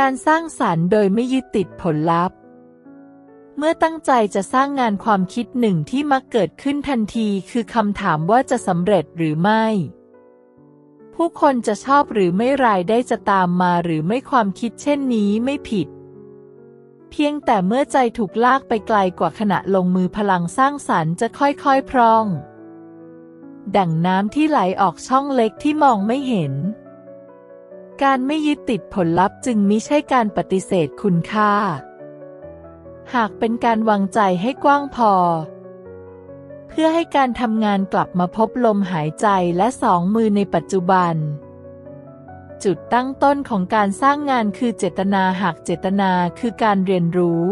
การสร้างสรรค์โดยไม่ยึดติดผลลัพธ์ เมื่อตั้งใจจะสร้างงานความคิดหนึ่งที่มักเกิดขึ้นทันทีคือคำถามว่าจะสำเร็จหรือไม่ ผู้คนจะชอบหรือไม่รายได้จะตามมาหรือไม่ความคิดเช่นนี้ไม่ผิด เพียงแต่เมื่อใจถูกลากไปไกลกว่าขณะลงมือพลังสร้างสรรค์จะค่อยๆพร่อง ดั่งน้ำที่ไหลออกช่องเล็กที่มองไม่เห็น การไม่ยึดติดผลลัพธ์จึงมิใช่การปฏิเสธคุณค่า หากเป็นการวางใจให้กว้างพอ เพื่อให้การทำงานกลับมาพบลมหายใจและสองมือในปัจจุบัน จุดตั้งต้นของการสร้างงานคือเจตนาหากเจตนาคือการเรียนรู้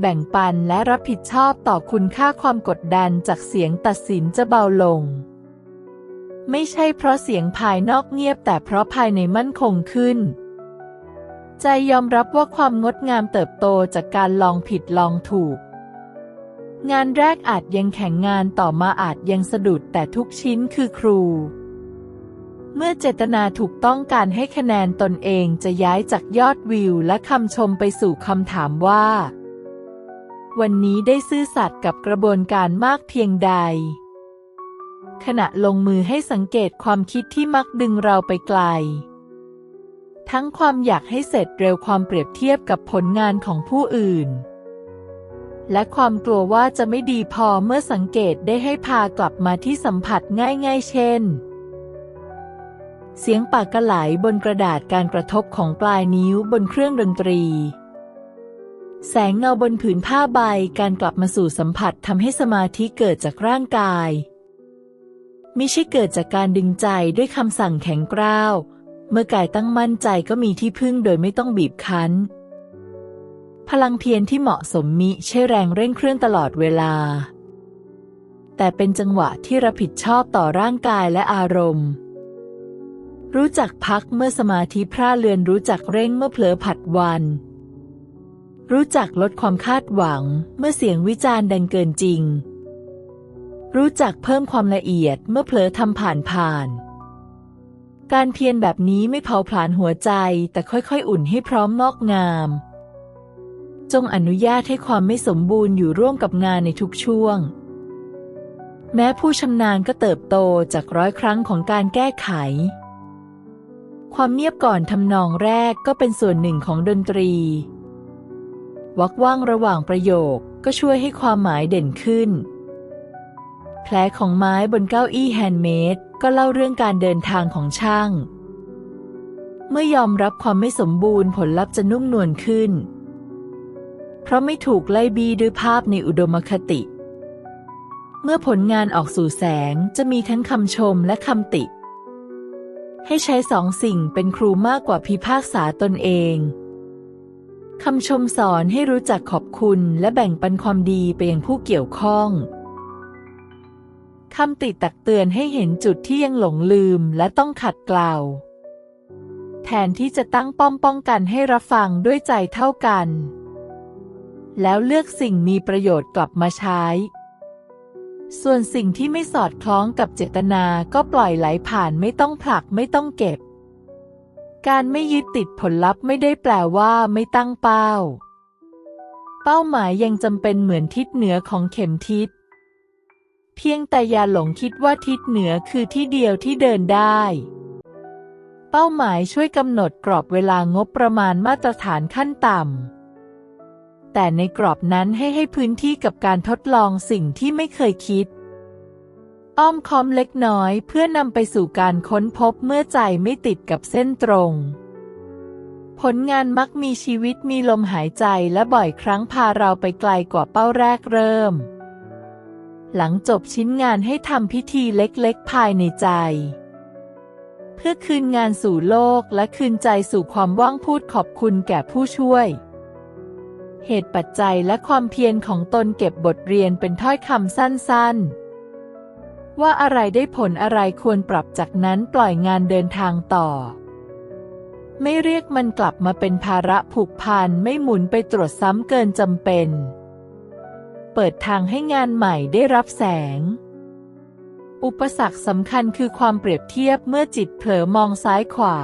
แบ่งปันและรับผิดชอบต่อคุณค่าความกดดันจากเสียงตัดสินจะเบาลง ไม่ใช่เพราะเสียงภายนอกเงียบแต่เพราะภายในมั่นคงขึ้น ใจยอมรับว่าความงดงามเติบโตจากการลองผิดลองถูก งานแรกอาจยังแข็งงานต่อมาอาจยังสะดุดแต่ทุกชิ้นคือครู เมื่อเจตนาถูกต้องการให้คะแนนตนเองจะย้ายจากยอดวิวและคำชมไปสู่คำถามว่า วันนี้ได้ซื่อสัตย์กับกระบวนการมากเพียงใด ขณะลงมือให้สังเกตความคิดที่มักดึงเราไปไกล ทั้งความอยากให้เสร็จเร็วความเปรียบเทียบกับผลงานของผู้อื่น และความกลัวว่าจะไม่ดีพอเมื่อสังเกตได้ให้พากลับมาที่สัมผัสง่ายๆ เช่น เสียงปากกระไหลบนกระดาษการกระทบของปลายนิ้วบนเครื่องดนตรีแสงเงาบนผืนผ้าใบการกลับมาสู่สัมผัสทำให้สมาธิเกิดจากร่างกาย ไม่ใช่เกิดจากการดึงใจด้วยคำสั่งแข็งกร้าว เมื่อกายตั้งมั่นใจก็มีที่พึ่งโดยไม่ต้องบีบคั้น พลังเพียรที่เหมาะสมมิใช่แรงเร่งเครื่องตลอดเวลา แต่เป็นจังหวะที่รับผิดชอบต่อร่างกายและอารมณ์ รู้จักพักเมื่อสมาธิพร่าเลือนรู้จักเร่งเมื่อเผลอผัดวัน รู้จักลดความคาดหวัง เมื่อเสียงวิจารณ์ดังเกินจริง รู้จักเพิ่มความละเอียดเมื่อเผลอทำผ่านผ่าน การเพียรแบบนี้ไม่เผาผลาญหัวใจแต่ค่อยๆอุ่นให้พร้อมงอกงาม จงอนุญาตให้ความไม่สมบูรณ์อยู่ร่วมกับงานในทุกช่วง แม้ผู้ชำนาญก็เติบโตจากร้อยครั้งของการแก้ไข ความเงียบก่อนทำนองแรกก็เป็นส่วนหนึ่งของดนตรี วักว่างระหว่างประโยคก็ช่วยให้ความหมายเด่นขึ้น ผลของไม้บนเก้าอี้แฮนด์เมดก็เล่าเรื่องการเดินทางของช่าง เมื่อยอมรับความไม่สมบูรณ์ผลลัพธ์จะนุ่มนวลขึ้น เพราะไม่ถูกไล่บีด้วยภาพในอุดมคติ เมื่อผลงานออกสู่แสงจะมีทั้งคำชมและคำติ ให้ใช้สองสิ่งเป็นครูมากกว่าพิพากษาตนเองคำชมสอนให้รู้จักขอบคุณและแบ่งปันความดีไปยังผู้เกี่ยวข้อง คำติตักเตือนให้เห็นจุดที่ยังหลงลืมและต้องขัดเกลาแทนที่จะตั้งป้อมป้องกันให้รับฟังด้วยใจเท่ากัน แล้วเลือกสิ่งมีประโยชน์กลับมาใช้ ส่วนสิ่งที่ไม่สอดคล้องกับเจตนาก็ปล่อยไหลผ่านไม่ต้องผลักไม่ต้องเก็บ การไม่ยึดติดผลลัพธ์ไม่ได้แปลว่าไม่ตั้งเป้า เป้าหมายยังจำเป็นเหมือนทิศเหนือของเข็มทิศ เพียงแต่อย่าหลงคิดว่าทิศเหนือคือที่เดียวที่เดินได้ เป้าหมายช่วยกำหนดกรอบเวลางบประมาณมาตรฐานขั้นต่ำ แต่ในกรอบนั้นให้ให้พื้นที่กับการทดลองสิ่งที่ไม่เคยคิด อ้อมค้อมเล็กน้อยเพื่อนำไปสู่การค้นพบเมื่อใจไม่ติดกับเส้นตรงผลงานมักมีชีวิตมีลมหายใจและบ่อยครั้งพาเราไปไกลกว่าเป้าแรกเริ่ม หลังจบชิ้นงานให้ทำพิธีเล็กๆ ภายในใจ เพื่อคืนงานสู่โลกและคืนใจสู่ความว่างพูดขอบคุณแก่ผู้ช่วย เหตุปัจจัยและความเพียรของตนเก็บบทเรียนเป็นถ้อยคำสั้นๆ ว่าอะไรได้ผลอะไรควรปรับจากนั้นปล่อยงานเดินทางต่อ ไม่เรียกมันกลับมาเป็นภาระผูกพันไม่หมุนไปตรวจซ้ำเกินจำเป็น เปิดทางให้งานใหม่ได้รับแสง อุปสรรคสำคัญคือความเปรียบเทียบเมื่อจิตเผลอมองซ้ายขวา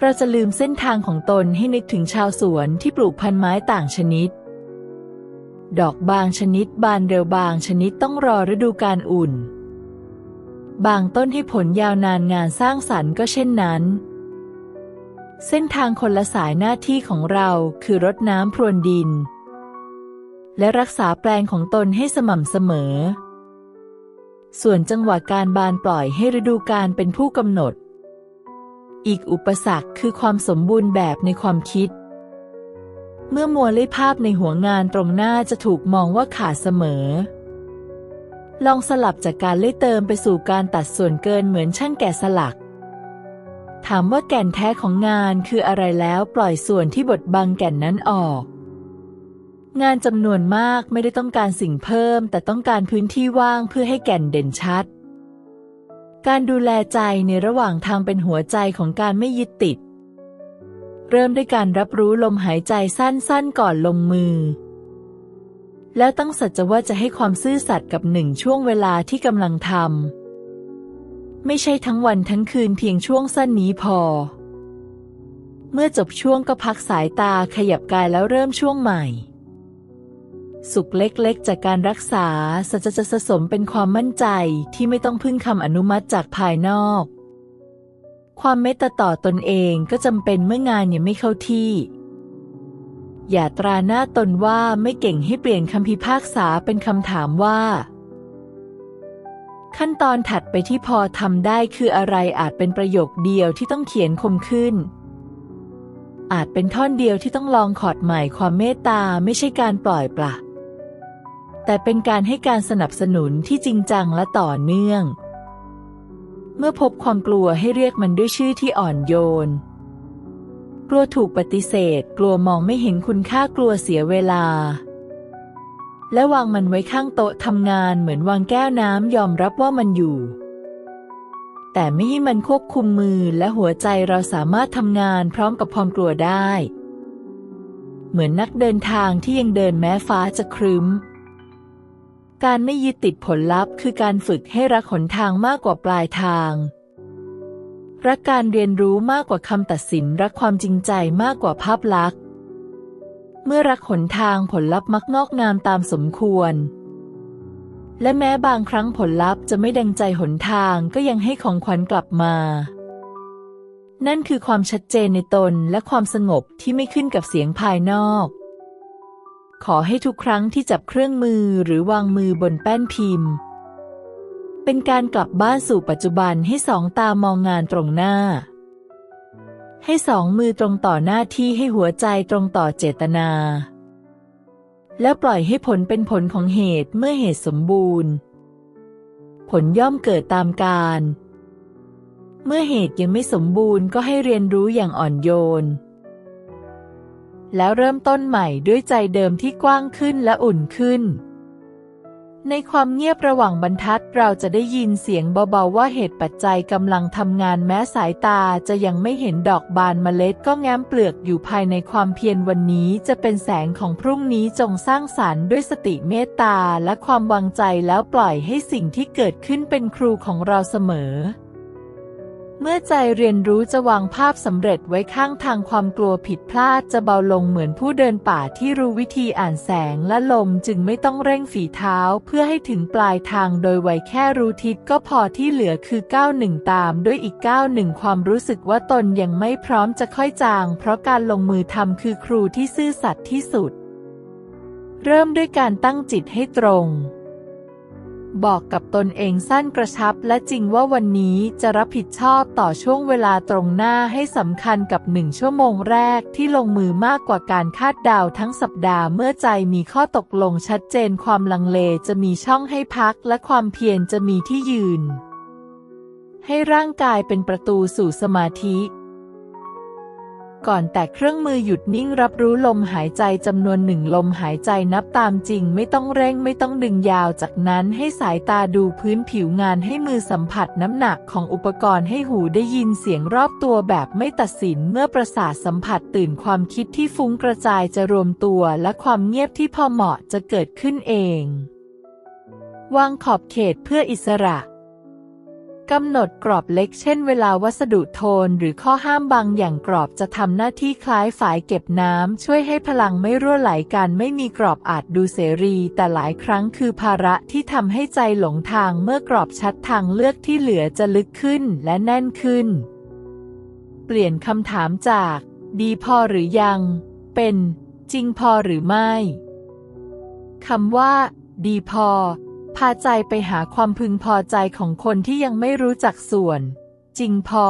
เราจะลืมเส้นทางของตนให้นึกถึงชาวสวนที่ปลูกพันไม้ต่างชนิด ดอกบางชนิดบานเร็วบางชนิดต้องรอฤดูการอุ่น บางต้นให้ผลยาวนานงานสร้างสรรค์ก็เช่นนั้นเส้นทางคนละสายหน้าที่ของเราคือรดน้ำพรวนดิน และรักษาแปลงของตนให้สม่ำเสมอ ส่วนจังหวะการบานปล่อยให้ฤดูกาลเป็นผู้กำหนด อีกอุปสรรคคือความสมบูรณ์แบบในความคิด เมื่อมัวเล่ภาพในหัวงานตรงหน้าจะถูกมองว่าขาดเสมอ ลองสลับจากการเล่เติมไปสู่การตัดส่วนเกินเหมือนช่างแกะสลักถามว่าแก่นแท้ของงานคืออะไรแล้วปล่อยส่วนที่บดบังแก่นนั้นออก งานจำนวนมากไม่ได้ต้องการสิ่งเพิ่ม แต่ต้องการพื้นที่ว่างเพื่อให้แก่นเด่นชัด การดูแลใจในระหว่างทางเป็นหัวใจของการไม่ยึดติด เริ่มด้วยการรับรู้ลมหายใจสั้นๆก่อนลงมือ แล้วตั้งสัจจะว่าจะให้ความซื่อสัตย์กับหนึ่งช่วงเวลาที่กำลังทำไม่ใช่ทั้งวันทั้งคืนเพียงช่วงสั้นนี้พอ เมื่อจบช่วงก็พักสายตาขยับกายแล้วเริ่มช่วงใหม่ สุขเล็กๆ จากการรักษาสัจจะสะสมเป็นความมั่นใจที่ไม่ต้องพึ่งคำอนุมัติจากภายนอก ความเมตตาต่อตนเองก็จำเป็นเมื่องานยังไม่เข้าที่ อย่าตราหน้าตนว่าไม่เก่งให้เปลี่ยนคำพิพากษาเป็นคำถามว่า ขั้นตอนถัดไปที่พอทำได้คืออะไรอาจเป็นประโยคเดียวที่ต้องเขียนคมขึ้นอาจเป็นท่อนเดียวที่ต้องลองขอดใหม่ความเมตตาไม่ใช่การปล่อยปละ แต่เป็นการให้การสนับสนุนที่จริงจังและต่อเนื่อง เมื่อพบความกลัวให้เรียกมันด้วยชื่อที่อ่อนโยน กลัวถูกปฏิเสธ กลัวมองไม่เห็นคุณค่ากลัวเสียเวลา และวางมันไว้ข้างโต๊ะทำงานเหมือนวางแก้วน้ำยอมรับว่ามันอยู่แต่ไม่ให้มันควบคุมมือและหัวใจเราสามารถทำงานพร้อมกับความกลัวได้ เหมือนนักเดินทางที่ยังเดินแม้ฟ้าจะครึ้ม การไม่ยึดติดผลลัพธ์ คือการฝึกให้รักหนทางมากกว่าปลายทาง รักการเรียนรู้มากกว่าคำตัดสิน รักความจริงใจมากกว่าภาพลักษณ์ เมื่อรักหนทางผลลัพธ์มักงอกงามตามสมควร และแม้บางครั้งผลลัพธ์จะไม่ดังใจหนทางก็ยังให้ของขวัญกลับมา นั่นคือความชัดเจนในตนและความสงบที่ไม่ขึ้นกับเสียงภายนอก ขอให้ทุกครั้งที่จับเครื่องมือหรือวางมือบนแป้นพิมพ์ เป็นการกลับบ้านสู่ปัจจุบันให้สองตามองงานตรงหน้า ให้สองมือตรงต่อหน้าที่ให้หัวใจตรงต่อเจตนา แล้วปล่อยให้ผลเป็นผลของเหตุเมื่อเหตุสมบูรณ์ ผลย่อมเกิดตามการ เมื่อเหตุยังไม่สมบูรณ์ก็ให้เรียนรู้อย่างอ่อนโยน แล้วเริ่มต้นใหม่ด้วยใจเดิมที่กว้างขึ้นและอุ่นขึ้น ในความเงียบระหว่างบรรทัดเราจะได้ยินเสียงเบาๆว่าเหตุปัจจัยกำลังทำงานแม้สายตาจะยังไม่เห็นดอกบานเมล็ดก็แง้มเปลือกอยู่ภายในความเพียรวันนี้จะเป็นแสงของพรุ่งนี้จงสร้างสรรค์ด้วยสติเมตตาและความวางใจแล้วปล่อยให้สิ่งที่เกิดขึ้นเป็นครูของเราเสมอ เมื่อใจเรียนรู้จะวางภาพสำเร็จไว้ข้างทางความกลัวผิดพลาดจะเบาลงเหมือนผู้เดินป่าที่รู้วิธีอ่านแสงและลมจึงไม่ต้องเร่งฝีเท้าเพื่อให้ถึงปลายทางโดยไวแค่รู้ทิศก็พอที่เหลือคือก้าวหนึ่งตามด้วยอีกก้าวหนึ่งความรู้สึกว่าตนยังไม่พร้อมจะค่อยจาง เพราะการลงมือทำคือครูที่ซื่อสัตย์ที่สุด เริ่มด้วยการตั้งจิตให้ตรง บอกกับตนเองสั้นกระชับและจริงว่าวันนี้จะรับผิดชอบต่อช่วงเวลาตรงหน้าให้สำคัญกับหนึ่งชั่วโมงแรกที่ลงมือมากกว่าการคาดเดาทั้งสัปดาห์เมื่อใจมีข้อตกลงชัดเจนความลังเลจะมีช่องให้พักและความเพียรจะมีที่ยืน ให้ร่างกายเป็นประตูสู่สมาธิ ก่อนแต่เครื่องมือหยุดนิ่งรับรู้ลมหายใจจำนวนหนึ่งลมหายใจนับตามจริงไม่ต้องเร่งไม่ต้องดึงยาวจากนั้นให้สายตาดูพื้นผิวงานให้มือสัมผัสน้ำหนักของอุปกรณ์ให้หูได้ยินเสียงรอบตัวแบบไม่ตัดสินเมื่อประสาทสัมผัสตื่นความคิดที่ฟุ้งกระจายจะรวมตัวและความเงียบที่พอเหมาะจะเกิดขึ้นเอง วางขอบเขตเพื่ออิสระ กำหนดกรอบเล็กเช่นเวลาวัสดุโทนหรือข้อห้ามบางอย่างกรอบจะทำหน้าที่คล้ายฝายเก็บน้ำช่วยให้พลังไม่รั่วไหลการไม่มีกรอบอาจดูเสรี แต่หลายครั้งคือภาระที่ทำให้ใจหลงทางเมื่อกรอบชัดทางเลือกที่เหลือจะลึกขึ้นและแน่นขึ้น เปลี่ยนคำถามจาก ดีพอหรือยัง เป็น จริงพอหรือไม่คำว่า ดีพอ พาใจไปหาความพึงพอใจของคนที่ยังไม่รู้จักส่วน จริงพอ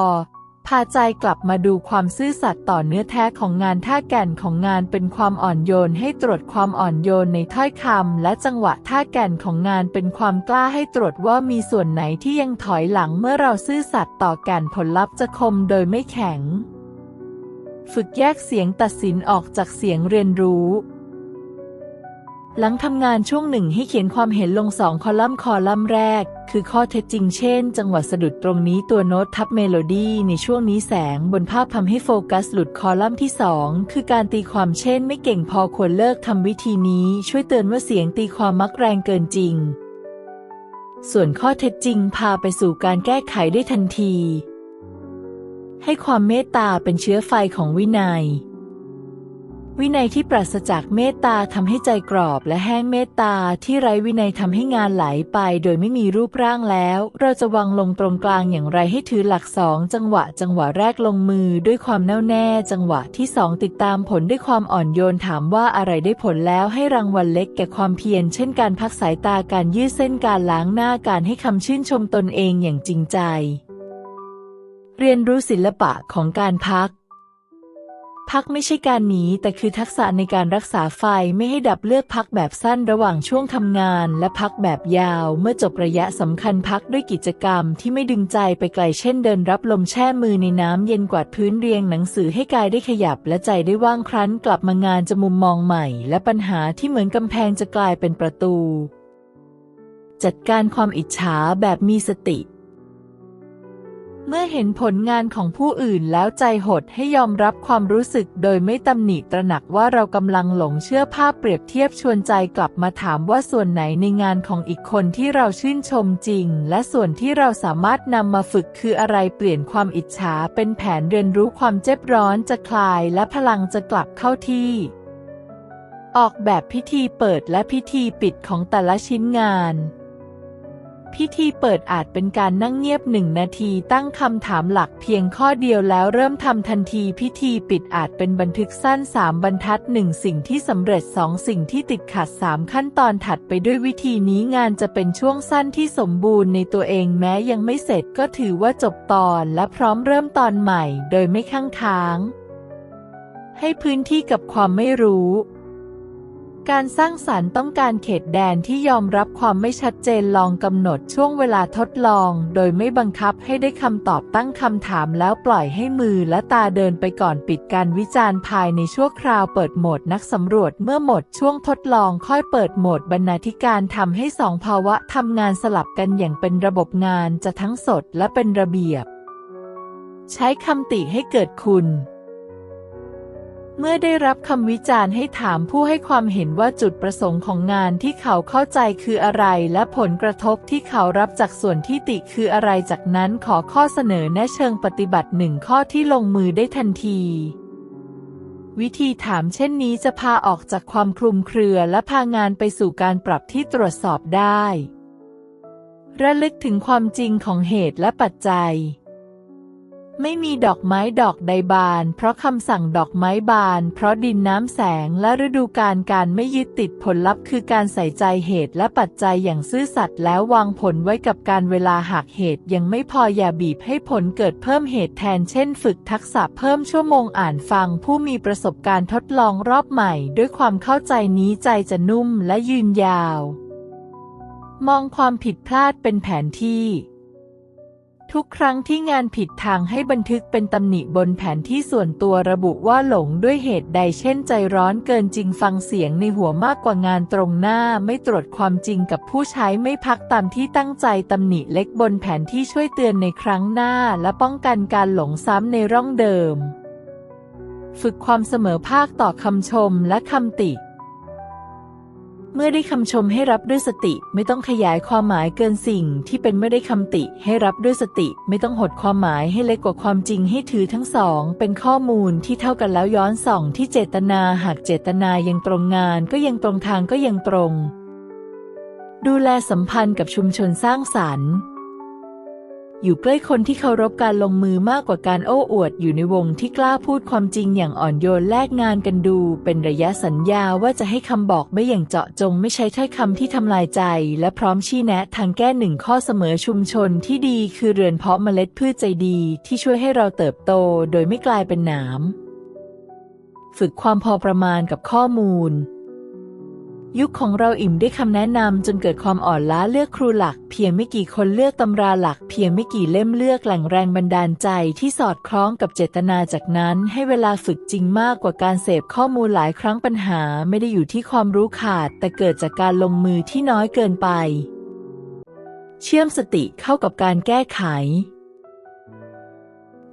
พาใจกลับมาดูความซื่อสัตย์ต่อเนื้อแท้ของงานท่าแก่นของงานเป็นความอ่อนโยนให้ตรวจความอ่อนโยนในถ้อยคำและจังหวะท่าแก่นของงานเป็นความกล้าให้ตรวจว่ามีส่วนไหนที่ยังถอยหลังเมื่อเราซื่อสัตย์ต่อแก่นผลลัพธ์จะคมโดยไม่แข็ง ฝึกแยกเสียงตัดสินออกจากเสียงเรียนรู้ หลังทำงานช่วงหนึ่งให้เขียนความเห็นลงสองคอลัมน์คอลัมน์แรก คือข้อเท็จจริงเช่น จังหวะสะดุดตรงนี้ตัวโน้ตทับเมโลดี้ในช่วงนี้แสงบนภาพทำให้โฟกัสหลุดคอลัมน์ที่สองคือการตีความเช่น ไม่เก่งพอควรเลิกทำวิธีนี้ช่วยเตือนว่าเสียงตีความมักแรงเกินจริง ส่วนข้อเท็จจริงพาไปสู่การแก้ไขได้ทันที ให้ความเมตตาเป็นเชื้อไฟของวินัย วินัยที่ปราศจากเมตตาทำให้ใจกรอบและแห้งเมตตาที่ไร้วินัยทำให้งานไหลไป โดยไม่มีรูปร่างแล้ว เราจะวางลงตรงกลางอย่างไรให้ถือหลักสองจังหวะ จังหวะแรกลงมือด้วยความแน่วแน่ จังหวะที่สองติดตามผลด้วยความอ่อนโยนถามว่าอะไรได้ผลแล้วให้รางวัลเล็กแก่ความเพียรเช่นการพักสายตาการยืดเส้นการล้างหน้าการให้คำชื่นชมตนเองอย่างจริงใจ เรียนรู้ศิลปะของการพัก พักไม่ใช่การหนีแต่คือทักษะในการรักษาไฟไม่ให้ดับเลือกพักแบบสั้นระหว่างช่วงทำงาน และพักแบบยาวเมื่อจบระยะสำคัญพักด้วยกิจกรรมที่ไม่ดึงใจไปไกลเช่นเดินรับลมแช่มือในน้ำเย็นกวาดพื้นเรียงหนังสือให้กายได้ขยับและใจได้ว่างครั้นกลับมางานจะมุมมองใหม่ และปัญหาที่เหมือนกำแพงจะกลายเป็นประตู จัดการความอิจฉาแบบมีสติ เมื่อเห็นผลงานของผู้อื่นแล้วใจหดให้ยอมรับความรู้สึกโดยไม่ตำหนิตระหนักว่าเรากำลังหลงเชื่อภาพเปรียบเทียบชวนใจกลับมาถามว่าส่วนไหนในงานของอีกคนที่เราชื่นชมจริง และส่วนที่เราสามารถนำมาฝึกคืออะไรเปลี่ยนความอิจฉาเป็นแผนเรียนรู้ความเจ็บร้อนจะคลายและพลังจะกลับเข้าที่ ออกแบบพิธีเปิดและพิธีปิดของแต่ละชิ้นงาน พิธีเปิดอาจเป็นการนั่งเงียบหนึ่งนาทีตั้งคำถามหลักเพียงข้อเดียวแล้วเริ่มทำทันทีพิธีปิดอาจเป็นบันทึกสั้นสามบรรทัดหนึ่งสิ่งที่สำเร็จสองสิ่งที่ติดขัดสามขั้นตอนถัดไปด้วยวิธีนี้งานจะเป็นช่วงสั้นที่สมบูรณ์ในตัวเองแม้ยังไม่เสร็จก็ถือว่าจบตอนและพร้อมเริ่มตอนใหม่ โดยไม่ข้างค้าง ให้พื้นที่กับความไม่รู้ การสร้างสรรค์ต้องการเขตแดนที่ยอมรับความไม่ชัดเจนลองกำหนดช่วงเวลาทดลอง โดยไม่บังคับให้ได้คำตอบตั้งคำถามแล้วปล่อยให้มือและตาเดินไปก่อนปิดการวิจารณ์ภายในชั่วคราวเปิดโหมดนักสำรวจเมื่อหมดช่วงทดลองค่อยเปิดโหมดบรรณาธิการทำให้สองภาวะทำงานสลับกันอย่างเป็นระบบงานจะทั้งสดและเป็นระเบียบ ใช้คำติให้เกิดคุณ เมื่อได้รับคำวิจารณ์ให้ถามผู้ให้ความเห็นว่าจุดประสงค์ของงานที่เขาเข้าใจคืออะไร และผลกระทบที่เขารับจากส่วนที่ติคืออะไรจากนั้นขอข้อเสนอแนะเชิงปฏิบัติหนึ่งข้อที่ลงมือได้ทันทีวิธีถามเช่นนี้จะพาออกจากความคลุมเครือและพางานไปสู่การปรับที่ตรวจสอบได้ ระลึกถึงความจริงของเหตุและปัจจัย ไม่มีดอกไม้ดอกใดบาน เพราะคำสั่งดอกไม้บาน เพราะดินน้ำแสงและฤดูกาลการไม่ยึดติดผลลัพธ์คือการใส่ใจเหตุและปัจจัยอย่างซื่อสัตย์แล้ววางผลไว้กับการเวลาหากเหตุยังไม่พออย่าบีบให้ผลเกิดเพิ่มเหตุแทนเช่น ฝึกทักษะเพิ่มชั่วโมงอ่านฟัง ผู้มีประสบการณ์ทดลองรอบใหม่ ด้วยความเข้าใจนี้ใจจะนุ่มและยืนยาว มองความผิดพลาดเป็นแผนที่ ทุกครั้งที่งานผิดทางให้บันทึกเป็นตำหนิบนแผนที่ส่วนตัวระบุว่าหลงด้วยเหตุใดเช่นใจร้อนเกินจริงฟังเสียงในหัวมากกว่างานตรงหน้าไม่ตรวจความจริงกับผู้ใช้ไม่พักตามที่ตั้งใจตำหนิเล็กบนแผนที่ช่วยเตือนในครั้งหน้าและป้องกันการหลงซ้ำในร่องเดิม ฝึกความเสมอภาคต่อคำชมและคำติ เมื่อได้คำชมให้รับด้วยสติ ไม่ต้องขยายความหมายเกินสิ่งที่เป็นเมื่อได้คำติ ให้รับด้วยสติ ไม่ต้องหดความหมายให้เล็กกว่าความจริงให้ถือทั้งสอง เป็นข้อมูลที่เท่ากันแล้วย้อนส่องที่เจตนาหากเจตนายังตรงงาน ก็ยังตรงทางก็ยังตรง ดูแลสัมพันธ์กับชุมชนสร้างสรรค์ อยู่ใกล้คนที่เคารพการลงมือมากกว่าการโอ้อวดอยู่ในวงที่กล้าพูดความจริงอย่างอ่อนโยนแลกงานกันดู เป็นระยะสัญญาว่าจะให้คำบอกไม่อย่างเจาะจงไม่ใช้ถ้อยคำที่ทำลายใจ และพร้อมชี้แนะทางแก้หนึ่งข้อเสมอชุมชนที่ดีคือเรือนเพาะเมล็ดพืชใจดี ที่ช่วยให้เราเติบโตโดยไม่กลายเป็นหนาม ฝึกความพอประมาณกับข้อมูล ยุคของเราอิ่มด้วยคำแนะนำจนเกิดความอ่อนล้าเลือกครูหลัก เพียงไม่กี่คนเลือกตำราหลัก เพียงไม่กี่เล่มเลือกแหล่งแรงบันดาลใจที่สอดคล้องกับเจตนาจากนั้นให้เวลาฝึกจริงมากกว่าการเสพข้อมูลหลายครั้งปัญหา ไม่ได้อยู่ที่ความรู้ขาด แต่เกิดจากการลงมือที่น้อยเกินไป เชื่อมสติเข้ากับการแก้ไข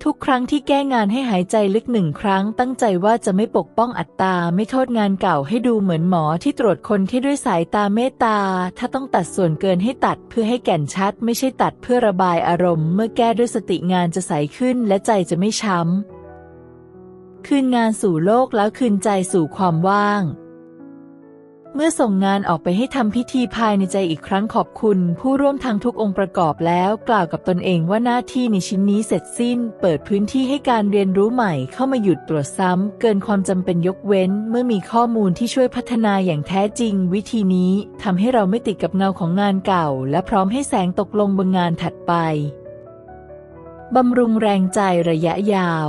ทุกครั้งที่แก้งานให้หายใจลึกหนึ่งครั้ง ตั้งใจว่าจะไม่ปกป้องอัตตา ไม่โทษงานเก่าให้ดูเหมือนหมอที่ตรวจคนที่ด้วยสายตาเมตตา ถ้าต้องตัดส่วนเกินให้ตัดเพื่อให้แก่นชัด ไม่ใช่ตัดเพื่อระบายอารมณ์ เมื่อแก้ด้วยสติงานจะใสขึ้นและใจจะไม่ช้ำ คืนงานสู่โลกแล้วคืนใจสู่ความว่าง เมื่อส่งงานออกไปให้ทำพิธีภายในใจอีกครั้งขอบคุณ ผู้ร่วมทางทุกองค์ประกอบแล้ว กล่าวกับตนเองว่าหน้าที่ในชิ้นนี้เสร็จสิ้น เปิดพื้นที่ให้การเรียนรู้ใหม่เข้ามาหยุดตรวจซ้ำ เกินความจำเป็นยกเว้น เมื่อมีข้อมูลที่ช่วยพัฒนาอย่างแท้จริง วิธีนี้ทำให้เราไม่ติดกับเงาของงานเก่า และพร้อมให้แสงตกลงบนงานถัดไปบำรุงแรงใจระยะยาว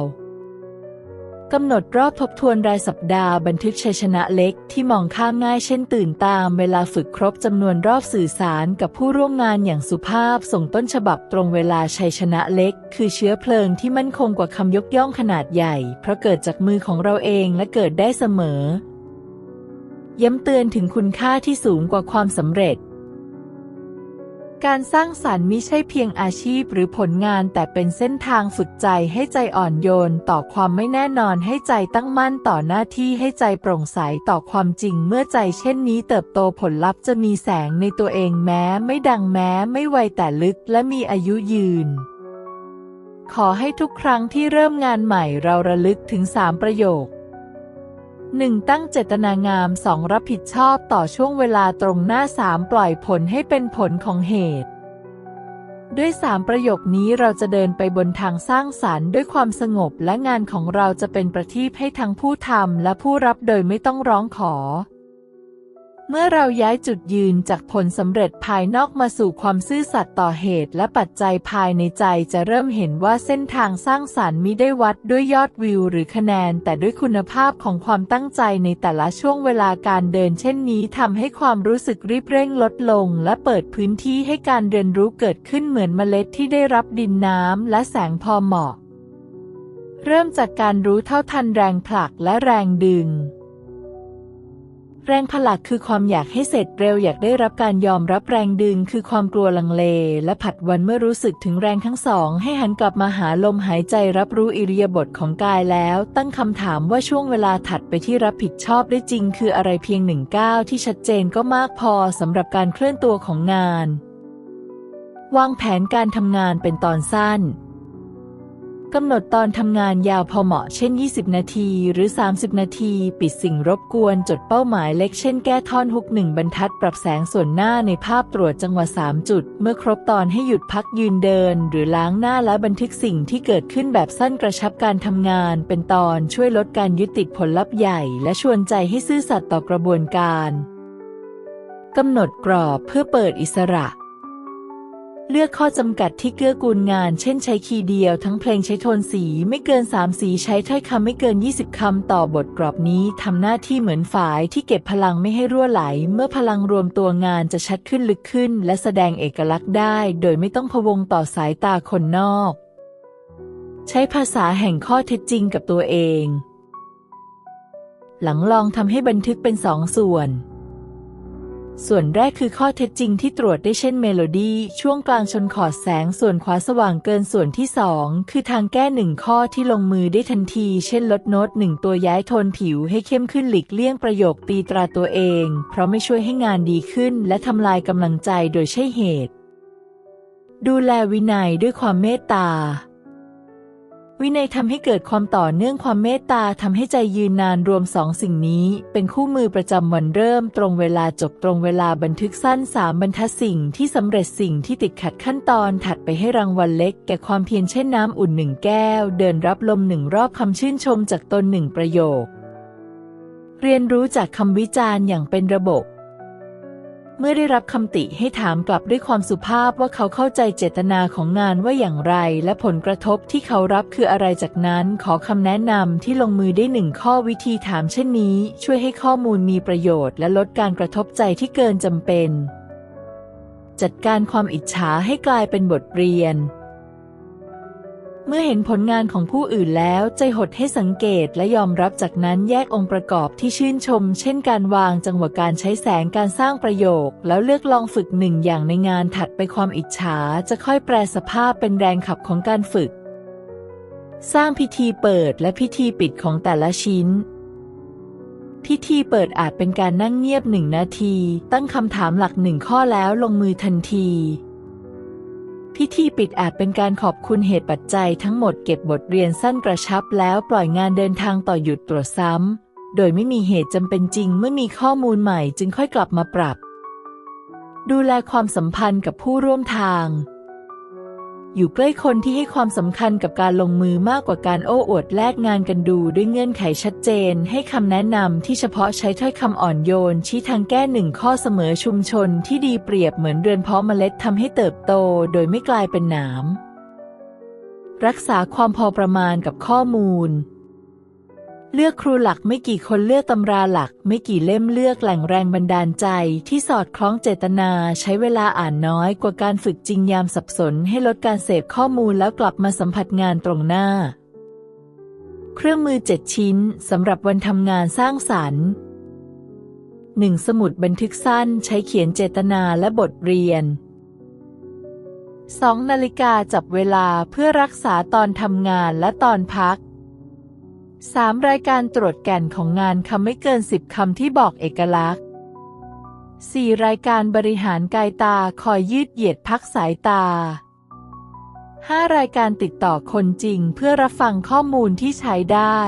กำหนดรอบทบทวนรายสัปดาห์บันทึกชัยชนะเล็กที่มองข้ามง่ายเช่นตื่นตามเวลาฝึกครบจำนวนรอบสื่อสารกับผู้ร่วมงานอย่างสุภาพส่งต้นฉบับตรงเวลาชัยชนะเล็ก คือเชื้อเพลิงที่มั่นคงกว่าคำยกย่องขนาดใหญ่ เพราะเกิดจากมือของเราเองและเกิดได้เสมอย้ำเตือนถึงคุณค่าที่สูงกว่าความสำเร็จ การสร้างสรรค์มิใช่เพียงอาชีพหรือผลงานแต่เป็นเส้นทางฝึกใจให้ใจอ่อนโยน ต่อความไม่แน่นอนให้ใจตั้งมั่นต่อหน้าที่ให้ใจโปร่งใสต่อความจริงเมื่อใจเช่นนี้เติบโตผลลัพธ์จะมีแสงในตัวเองแม้ไม่ดังแม้ไม่ไวแต่ลึกและมีอายุยืน ขอให้ทุกครั้งที่เริ่มงานใหม่เราระลึกถึงสามประโยค 1. ตั้งเจตนางาม 2. รับผิดชอบต่อช่วงเวลาตรงหน้า 3. ปล่อยผลให้เป็นผลของเหตุ ด้วยสามประโยคนี้เราจะเดินไปบนทางสร้างสรรค์ด้วยความสงบและงานของเราจะเป็นประทีปให้ทั้งผู้ทำและผู้รับโดยไม่ต้องร้องขอ เมื่อเราย้ายจุดยืนจากผลสำเร็จภายนอกมาสู่ความซื่อสัตย์ต่อเหตุและปัจจัยภายในใจจะเริ่มเห็นว่าเส้นทางสร้างสรรค์มิได้วัดด้วยยอดวิวหรือคะแนน แต่ด้วยคุณภาพของความตั้งใจในแต่ละช่วงเวลาการเดิน เช่นนี้ทำให้ความรู้สึกรีบเร่งลดลง และเปิดพื้นที่ให้การเรียนรู้เกิดขึ้นเหมือนเมล็ดที่ได้รับดินน้ำและแสงพอเหมาะ เริ่มจากการรู้เท่าทันแรงผลักและแรงดึง แรงผลักคือความอยากให้เสร็จเร็วอยากได้รับการยอมรับแรงดึงคือความกลัวลังเล และผัดวันเมื่อรู้สึกถึงแรงทั้งสอง ให้หันกลับมาหาลมหายใจรับรู้อิริยาบถของกายแล้ว ตั้งคำถามว่าช่วงเวลาถัดไปที่รับผิดชอบได้จริง คืออะไรเพียงหนึ่งก้าวที่ชัดเจนก็มากพอสำหรับการเคลื่อนตัวของงาน วางแผนการทำงานเป็นตอนสั้น กำหนดตอนทำงานยาวพอเหมาะเช่น 20 นาทีหรือ 30 นาที ปิดสิ่งรบกวนจดเป้าหมายเล็กเช่นแก้ท่อนฮุกหนึ่งบรรทัดปรับแสงส่วนหน้าในภาพตรวจจังหวะ 3 จุด เมื่อครบตอนให้หยุดพักยืนเดิน หรือล้างหน้าและบันทึกสิ่งที่เกิดขึ้นแบบสั้นกระชับการทำงาน เป็นตอนช่วยลดการยึดติดผลลัพธ์ใหญ่ และชวนใจให้ซื่อสัตย์ต่อกระบวนการกำหนดกรอบเพื่อเปิดอิสระ เลือกข้อจำกัดที่เกื้อกูลงาน เช่นใช้คีย์เดียวทั้งเพลงใช้โทนสีไม่เกิน 3 สีใช้ถ้อยคำไม่เกิน 20 คำต่อบทกรอบนี้ทำหน้าที่เหมือนฝายที่เก็บพลังไม่ให้รั่วไหล เมื่อพลังรวมตัวงานจะชัดขึ้นลึกขึ้น และแสดงเอกลักษณ์ได้ โดยไม่ต้องพวงต่อสายตาคนนอก ใช้ภาษาแห่งข้อเท็จจริงกับตัวเอง หลังลองทำให้บันทึกเป็นสองส่วน ส่วนแรกคือข้อเท็จจริงที่ตรวจได้เช่นเมโลดี้ช่วงกลางชนขอดแสงส่วนขวาสว่างเกินส่วนที่สองคือทางแก้หนึ่งข้อที่ลงมือได้ทันที เช่นลดโน้ตหนึ่งตัวย้ายโทนผิวให้เข้มขึ้นหลีกเลี่ยงประโยคตีตราตัวเอง เพราะไม่ช่วยให้งานดีขึ้น และทำลายกำลังใจโดยใช่เหตุ ดูแลวินัยด้วยความเมตตา วินัยทำให้เกิดความต่อเนื่องความเมตตาทำให้ใจยืนนานรวมสองสิ่งนี้ เป็นคู่มือประจำวันเริ่มตรงเวลาจบตรงเวลาบันทึกสั้นสามบรรทัดสิ่งที่สำเร็จสิ่งที่ติดขัดขั้นตอนถัดไปให้รางวัลเล็ก แก่ความเพียรเช่นน้ำอุ่นหนึ่งแก้ว เดินรับลมหนึ่งรอบคำชื่นชมจากตนหนึ่งประโยค เรียนรู้จากคำวิจารณ์อย่างเป็นระบบ เมื่อได้รับคำติให้ถามกลับด้วยความสุภาพว่าเขาเข้าใจเจตนาของงานว่าอย่างไร และผลกระทบที่เขารับคืออะไรจากนั้นขอคำแนะนำที่ลงมือได้หนึ่งข้อวิธีถามเช่นนี้ ช่วยให้ข้อมูลมีประโยชน์และลดการกระทบใจที่เกินจำเป็น จัดการความอิจฉาให้กลายเป็นบทเรียน เมื่อเห็นผลงานของผู้อื่นแล้วใจหดให้สังเกตและยอมรับจากนั้นแยกองค์ประกอบที่ชื่นชม เช่นการวางจังหวะการใช้แสงการสร้างประโยค แล้วเลือกลองฝึกหนึ่งอย่างในงานถัดไปความอิจฉา จะค่อยแปลสภาพเป็นแรงขับของการฝึก สร้างพิธีเปิดและพิธีปิดของแต่ละชิ้นพิธีเปิดอาจเป็นการนั่งเงียบหนึ่งนาที ตั้งคำถามหลักหนึ่งข้อแล้วลงมือทันที พิธีปิดอาจเป็นการขอบคุณเหตุปัจจัยทั้งหมดเก็บบทเรียนสั้นกระชับแล้วปล่อยงานเดินทางต่อหยุดตรวจซ้ำ โดยไม่มีเหตุจำเป็นจริงเมื่อมีข้อมูลใหม่จึงค่อยกลับมาปรับ ดูแลความสัมพันธ์กับผู้ร่วมทาง อยู่ใกล้คนที่ให้ความสำคัญกับการลงมือมากกว่าการโอ้อวดแลกงานกันดูด้วยเงื่อนไขชัดเจน ให้คำแนะนำที่เฉพาะใช้ถ้อยคำอ่อนโยน ชี้ทางแก้หนึ่งข้อเสมอชุมชนที่ดีเปรียบเหมือนเรือนเพาะเมล็ดทำให้เติบโตโดยไม่กลายเป็นหนามรักษาความพอประมาณกับข้อมูล เลือกครูหลักไม่กี่คนเลือกตำราหลัก ไม่กี่เล่มเลือกแหล่งแรงบันดาลใจที่สอดคล้องเจตนา ใช้เวลาอ่านน้อยกว่าการฝึกจริงยามสับสนให้ลดการเสพข้อมูลแล้วกลับมาสัมผัสงานตรงหน้า เครื่องมือเจ็ดชิ้นสำหรับวันทำงานสร้างสรรค์ 1. สมุดบันทึกสั้นใช้เขียนเจตนาและบทเรียน 2. นาฬิกาจับเวลาเพื่อรักษาตอนทำงานและตอนพัก 3. รายการตรวจแก่นของงานคำไม่เกิน 10 คำที่บอกเอกลักษณ์ 4. รายการบริหารกายตาคอยยืดเหยียดพักสายตา 5. รายการติดต่อคนจริงเพื่อรับฟังข้อมูลที่ใช้ได้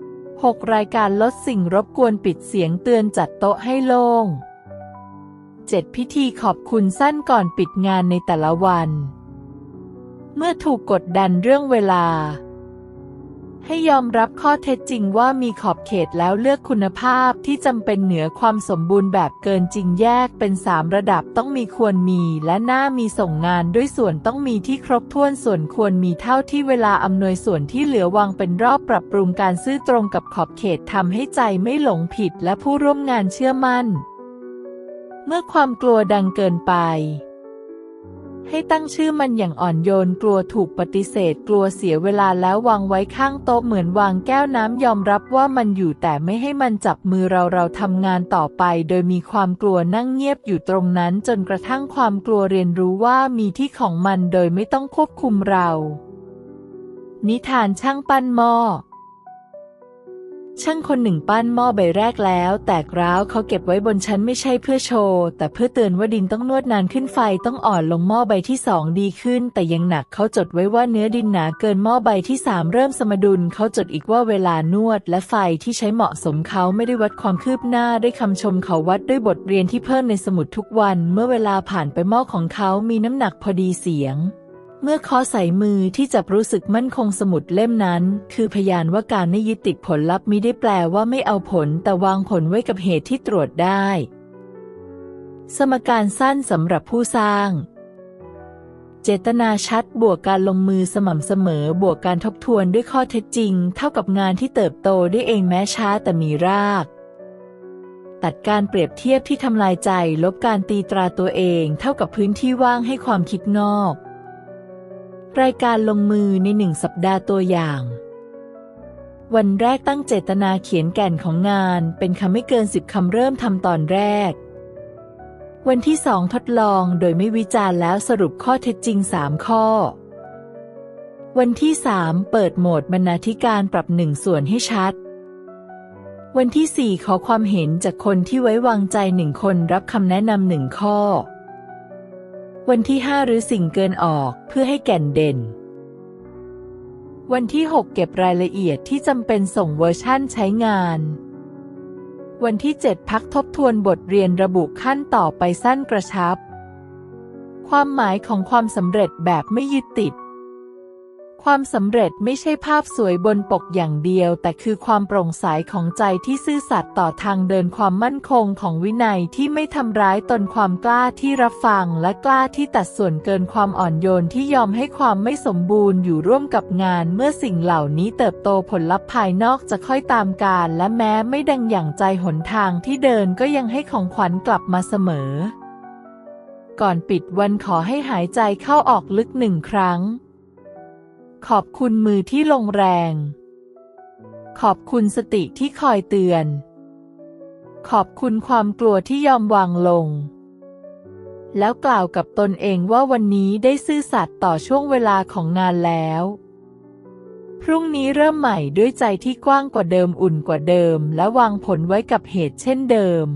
6. รายการลดสิ่งรบกวนปิดเสียงเตือนจัดโต๊ะให้โล่ง 7. พิธีขอบคุณสั้นก่อนปิดงานในแต่ละวัน เมื่อถูกกดดันเรื่องเวลา ให้ยอมรับข้อเท็จจริงว่ามีขอบเขตแล้วเลือกคุณภาพที่จำเป็นเหนือความสมบูรณ์แบบเกินจริงแยกเป็นสามระดับต้องมีควรมีและน่ามีส่งงานด้วยส่วนต้องมีที่ครบถ้วนส่วนควรมีเท่าที่เวลาอำนวยส่วนที่เหลือวางเป็นรอบปรับปรุงการซื่อตรงกับขอบเขตทำให้ใจไม่หลงผิดและผู้ร่วมงานเชื่อมั่น เมื่อความกลัวดังเกินไป ให้ตั้งชื่อมันอย่างอ่อนโยนกลัวถูกปฏิเสธกลัวเสียเวลาแล้ววางไว้ข้างโต๊ะเหมือนวางแก้วน้ำยอมรับว่ามันอยู่แต่ไม่ให้มันจับมือเราเราทำงานต่อไป โดยมีความกลัวนั่งเงียบอยู่ตรงนั้นจนกระทั่งความกลัวเรียนรู้ว่ามีที่ของมันโดยไม่ต้องควบคุมเรา นิทานช่างปั้นหม้อ ช่างคนหนึ่งปั้นหม้อใบแรกแล้ว แตกร้าวเขาเก็บไว้บนชั้นไม่ใช่เพื่อโชว์ แต่เพื่อเตือนว่าดินต้องนวดนานขึ้นไฟต้องอ่อนลงหม้อใบที่สองดีขึ้น แต่ยังหนักเขาจดไว้ว่าเนื้อดินหนาเกินหม้อใบที่สามเริ่มสมดุลเขาจดอีกว่าเวลานวด และไฟที่ใช้เหมาะสมเขาไม่ได้วัดความคืบหน้าด้วยคำชมเขาวัดด้วยบทเรียนที่เพิ่มในสมุดทุกวัน เมื่อเวลาผ่านไปหม้อของเขามีน้ำหนักพอดีเสียง เมื่อเคอใส่มือที่จับรู้สึกมั่นคงสมุดเล่มนั้น คือพยานว่าการไม่ยึดติดผลลัพธ์มิได้แปลว่าไม่เอาผลแต่วางผลไว้กับเหตุที่ตรวจได้ สมการสั้นสำหรับผู้สร้าง เจตนาชัดบวกการลงมือสม่ำเสมอบวกการทบทวนด้วยข้อเท็จจริง เท่ากับงานที่เติบโตได้เองแม้ช้าแต่มีรากตัดการเปรียบเทียบที่ทำลายใจ ลบการตีตราตัวเอง เท่ากับพื้นที่ว่างให้ความคิดนอก รายการลงมือในหนึ่งสัปดาห์ตัวอย่าง วันแรกตั้งเจตนาเขียนแก่นของงานเป็นคำไม่เกินสิบคำเริ่มทำตอนแรก วันที่สองทดลองโดยไม่วิจารณ์แล้วสรุปข้อเท็จจริง3ข้อ วันที่3เปิดโหมดบรรณาธิการปรับหนึ่งส่วนให้ชัด วันที่4ขอความเห็นจากคนที่ไว้วางใจหนึ่งคนรับคำแนะนำหนึ่งข้อ วันที่ 5 หรือสิ่งเกินออกเพื่อให้แก่นเด่น วันที่ 6 เก็บรายละเอียดที่จำเป็นส่งเวอร์ชั่นใช้งาน วันที่ 7 พักทบทวนบทเรียนระบุขั้นต่อไปสั้นกระชับ ความหมายของความสำเร็จแบบไม่ยึดติด ความสำเร็จไม่ใช่ภาพสวยบนปกอย่างเดียว แต่คือความโปร่งใสของใจที่ซื่อสัตย์ต่อทางเดินความมั่นคงของวินัยที่ไม่ทำร้ายตนความกล้าที่รับฟัง และกล้าที่ตัดส่วนเกินความอ่อนโยนที่ยอมให้ความไม่สมบูรณ์อยู่ร่วมกับงาน เมื่อสิ่งเหล่านี้เติบโตผลลัพธ์ภายนอกจะค่อยตามกาลและแม้ไม่ดังอย่างใจหนทางที่เดินก็ยังให้ของขวัญกลับมาเสมอ ก่อนปิดวันขอให้หายใจเข้าออกลึกหนึ่งครั้ง ขอบคุณมือที่ลงแรง ขอบคุณสติที่คอยเตือน ขอบคุณความกลัวที่ยอมวางลง แล้วกล่าวกับตนเองว่าวันนี้ได้ซื่อสัตย์ต่อช่วงเวลาของงานแล้ว พรุ่งนี้เริ่มใหม่ด้วยใจที่กว้างกว่าเดิมอุ่นกว่าเดิม และวางผลไว้กับเหตุเช่นเดิม